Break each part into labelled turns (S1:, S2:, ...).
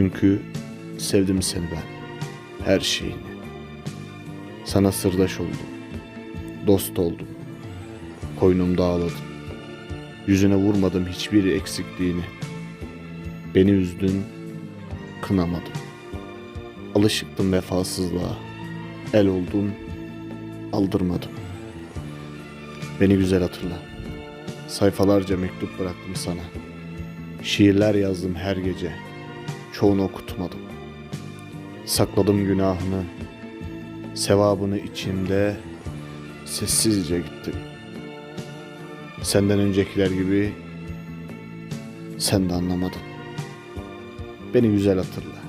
S1: Çünkü sevdim seni ben. Her şeyini. Sana sırdaş oldum. Dost oldum. Koynumda ağladım. Yüzüne vurmadım hiçbir eksikliğini. Beni üzdün, kınamadım. Alışıktım vefasızlığa. El oldun, aldırmadım. Beni güzel hatırla. Sayfalarca mektup bıraktım sana. Şiirler yazdım her gece. Çoğunu okutmadım. Sakladım günahını. Sevabını içimde sessizce gittim. Senden öncekiler gibi sen de anlamadın. Beni güzel hatırla.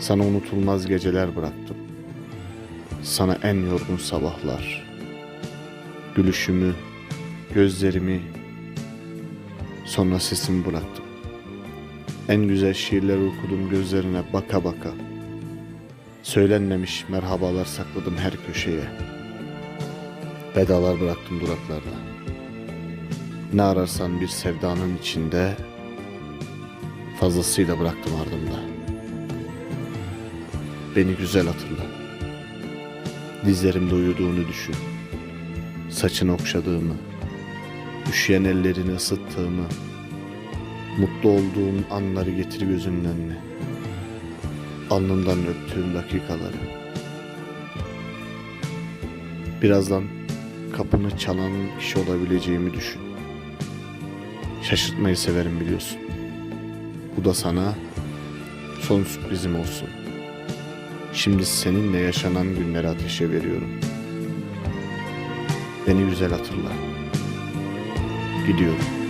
S1: Sana unutulmaz geceler bıraktım. Sana en yorgun sabahlar. Gülüşümü, gözlerimi, sonra sesimi bıraktım. En güzel şiirler okudum gözlerine baka baka. Söylenmemiş merhabalar sakladım her köşeye. Vedalar bıraktım duraklarda. Ne ararsan bir sevdanın içinde fazlasıyla bıraktım ardımda. Beni güzel hatırla. Dizlerimde uyuduğunu düşün. Saçını okşadığımı, üşüyen ellerini ısıttığımı, mutlu olduğum anları getir gözünün önüne. Alnından öptüğüm dakikaları. Birazdan kapını çalan kişi olabileceğimi düşün. Şaşırtmayı severim biliyorsun. Bu da sana son sürprizim olsun. Şimdi seninle yaşanan günleri ateşe veriyorum. Beni güzel hatırla. Gidiyorum.